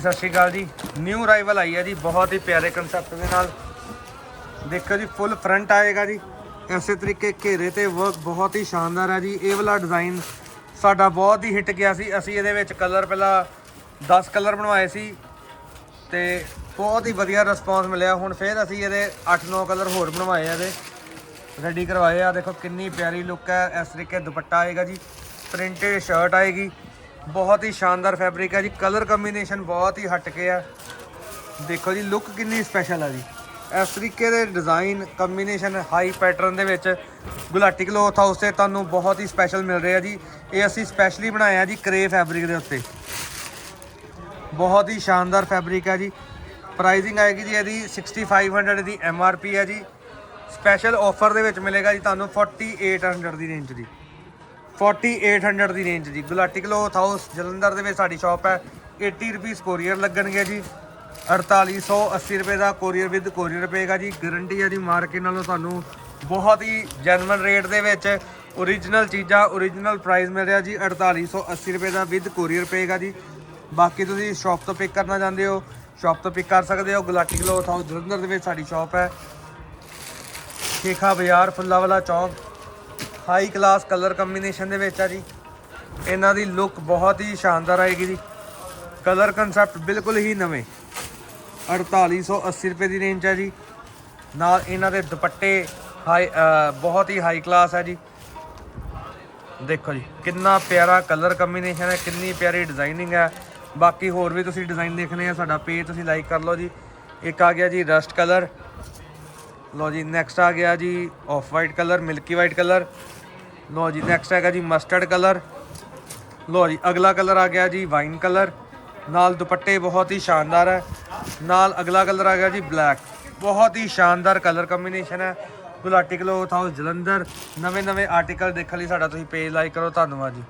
ਸਤਿ ਸ਼੍ਰੀ ਅਕਾਲ ਜੀ। New arrival ਆਈ ਹੈ ਜੀ, ਬਹੁਤ ਹੀ ਪਿਆਰੇ ਕਨਸੈਪਟ ਦੇ ਨਾਲ। ਦੇਖੋ ਜੀ ਫੁੱਲ ਫਰੰਟ ਆਏਗਾ ਜੀ। ਇਸੇ ਤਰੀਕੇ ਘੇਰੇ ਤੇ ਵਰਕ ਬਹੁਤ ਹੀ ਸ਼ਾਨਦਾਰ ਹੈ ਜੀ। ਇਹ ਵਾਲਾ ਡਿਜ਼ਾਈਨ ਸਾਡਾ ਬਹੁਤ ਹੀ ਹਿੱਟ ਗਿਆ ਸੀ। ਅਸੀਂ ਇਹਦੇ ਵਿੱਚ ਕਲਰ ਪਹਿਲਾਂ 10 ਕਲਰ ਬਣਵਾਏ ਸੀ ਤੇ ਬਹੁਤ ਹੀ ਵਧੀਆ ਰਿਸਪੌਂਸ ਮਿਲਿਆ। ਹੁਣ ਫਿਰ ਅਸੀਂ ਇਹਦੇ 8-9 ਕਲਰ ਹੋਰ ਬਣਵਾਏ ਆ ਇਹਦੇ। ਰੈਡੀ ਕਰਵਾਏ ਆ। ਦੇਖੋ ਕਿੰਨੀ ਪਿਆਰੀ ਲੁੱਕ ਹੈ। ਇਸ ਤਰੀਕੇ ਦੁਪੱਟਾ ਆਏਗਾ ਜੀ। ਪ੍ਰਿੰਟਡ ਸ਼ਰਟ ਆਏਗੀ। ਬਹੁਤ ਹੀ ਸ਼ਾਨਦਾਰ ਫੈਬਰਿਕ ਹੈ ਜੀ। ਕਲਰ ਕੰਬੀਨੇਸ਼ਨ ਬਹੁਤ ਹੀ ਹਟ ਕੇ ਆ। ਦੇਖੋ ਜੀ ਲੁੱਕ ਕਿੰਨੀ ਸਪੈਸ਼ਲ ਆ ਜੀ। ਇਸ ਤਰੀਕੇ ਦੇ ਡਿਜ਼ਾਈਨ ਕੰਬੀਨੇਸ਼ਨ ਹਾਈ ਪੈਟਰਨ ਦੇ ਵਿੱਚ ਗੁਲਾਟੀ ਕਲੋਥ ਹਾਊਸ ਤੇ ਤੁਹਾਨੂੰ ਬਹੁਤ ਹੀ ਸਪੈਸ਼ਲ ਮਿਲ ਰਿਹਾ ਜੀ। ਇਹ ਅਸੀਂ ਸਪੈਸ਼ਲੀ ਬਣਾਇਆ ਜੀ ਕਰੇ ਫੈਬਰਿਕ ਦੇ ਉੱਤੇ। ਬਹੁਤ ਹੀ ਸ਼ਾਨਦਾਰ ਫੈਬਰਿਕ ਹੈ ਜੀ। ਪ੍ਰਾਈਸਿੰਗ ਆਏਗੀ ਜੀ ਇਹਦੀ 6500 ਦੀ ਐਮ ਆਰ ਪੀ ਹੈ ਜੀ। ਸਪੈਸ਼ਲ ਆਫਰ ਦੇ ਵਿੱਚ ਮਿਲੇਗਾ ਜੀ ਤੁਹਾਨੂੰ 4800 ਦੀ ਰੇਂਜ ਦੀ। 4800 ਦੀ ਰੇਂਜ ਜੀ। ਗੁਲਾਟੀ ਕਲੋਥ ਹਾਊਸ ਜਲੰਧਰ ਦੇ ਵਿੱਚ ਸਾਡੀ ਸ਼ਾਪ ਹੈ। 80 ਰੁਪੀਸ ਕੋਰੀਅਰ ਲੱਗਣਗੇ ਜੀ। 4880 ਰੁਪਏ ਦਾ ਕੋਰੀਅਰ ਵਿਦ ਕੋਰੀਅਰ ਪਏਗਾ ਜੀ। ਗਾਰੰਟੀ ਹੈ ਜੀ ਮਾਰਕੀਟ ਨਾਲੋਂ ਤੁਹਾਨੂੰ ਬਹੁਤ ਹੀ ਜੈਨੂਇਨ ਰੇਟ ਦੇ ਵਿੱਚ ਓਰੀਜਨਲ ਚੀਜ਼ਾਂ ਓਰੀਜਨਲ ਪ੍ਰਾਈਸ ਮਿਲ ਰਿਹਾ ਜੀ। 4880 ਰੁਪਏ ਦਾ ਵਿਦ ਕੋਰੀਅਰ ਪਏਗਾ ਜੀ। ਬਾਕੀ ਤੁਸੀਂ ਸ਼ਾਪ ਤੋਂ ਪਿਕ ਕਰਨਾ ਚਾਹੁੰਦੇ ਹੋ ਸ਼ਾਪ ਤੋਂ ਪਿਕ ਕਰ ਸਕਦੇ ਹੋ। ਗੁਲਾਟੀ ਕਲੋਥ ਹਾਊਸ ਜਲੰਧਰ ਦੇ ਵਿੱਚ ਸਾਡੀ ਸ਼ਾਪ ਹੈ। ਸ਼ੇਖਾ ਬਾਜ਼ਾਰ ਫੁੱਲਾ ਵਾਲਾ ਚੌਂਕ। ਹਾਈ ਕਲਾਸ ਕਲਰ ਕੰਬੀਨੇਸ਼ਨ ਦੇ ਵਿੱਚ ਆ ਜੀ। ਇਹਨਾਂ ਦੀ ਲੁੱਕ ਬਹੁਤ ਹੀ ਸ਼ਾਨਦਾਰ ਆਏਗੀ ਜੀ। ਕਲਰ ਕਨਸੈਪਟ ਬਿਲਕੁਲ ਹੀ ਨਵੇਂ। 4880 ਰੁਪਏ ਦੀ ਰੇਂਜ ਹੈ ਜੀ। ਨਾਲ ਇਹਨਾਂ ਦੇ ਦੁਪੱਟੇ ਹਾਈ ਬਹੁਤ ਹੀ ਹਾਈ ਕਲਾਸ ਹੈ ਜੀ। ਦੇਖੋ ਜੀ, ਕਿੰਨਾ ਪਿਆਰਾ ਕਲਰ ਕੰਬੀਨੇਸ਼ਨ ਹੈ, ਕਿੰਨੀ ਪਿਆਰੀ ਡਿਜ਼ਾਈਨਿੰਗ ਹੈ। ਬਾਕੀ ਹੋਰ ਵੀ ਤੁਸੀਂ ਡਿਜ਼ਾਈਨ ਦੇਖਣੇ ਆ, ਸਾਡਾ ਪੇਜ ਤੁਸੀਂ ਲਾਈਕ ਕਰ ਲਓ ਜੀ। ਇੱਕ ਆ ਗਿਆ ਜੀ ਰਸਟ ਕਲਰ ਲੋ ਜੀ ਨੈਕਸਟ ਆ ਗਿਆ ਜੀ off white colour milky white colour ਲੋ ਜੀ ਨੈਕਸਟ ਹੈਗਾ ਜੀ ਮਸਟਰਡ ਕਲਰ ਲੋ ਜੀ, ਅਗਲਾ ਕਲਰ ਆ ਗਿਆ ਜੀ ਵਾਈਨ ਕਲਰ ਨਾਲ ਦੁਪੱਟੇ ਬਹੁਤ ਹੀ ਸ਼ਾਨਦਾਰ ਹੈ। ਨਾਲ ਅਗਲਾ ਕਲਰ ਆ ਗਿਆ ਜੀ ਬਲੈਕ ਬਹੁਤ ਹੀ ਸ਼ਾਨਦਾਰ ਕਲਰ ਕੰਬੀਨੇਸ਼ਨ ਹੈ। Gulati cloth house Jalandhar. ਨਵੇਂ ਨਵੇਂ ਆਰਟੀਕਲ ਦੇਖਣ ਲਈ ਸਾਡਾ ਤੁਸੀਂ ਪੇਜ ਲਾਈਕ ਕਰੋ। ਧੰਨਵਾਦ ਜੀ।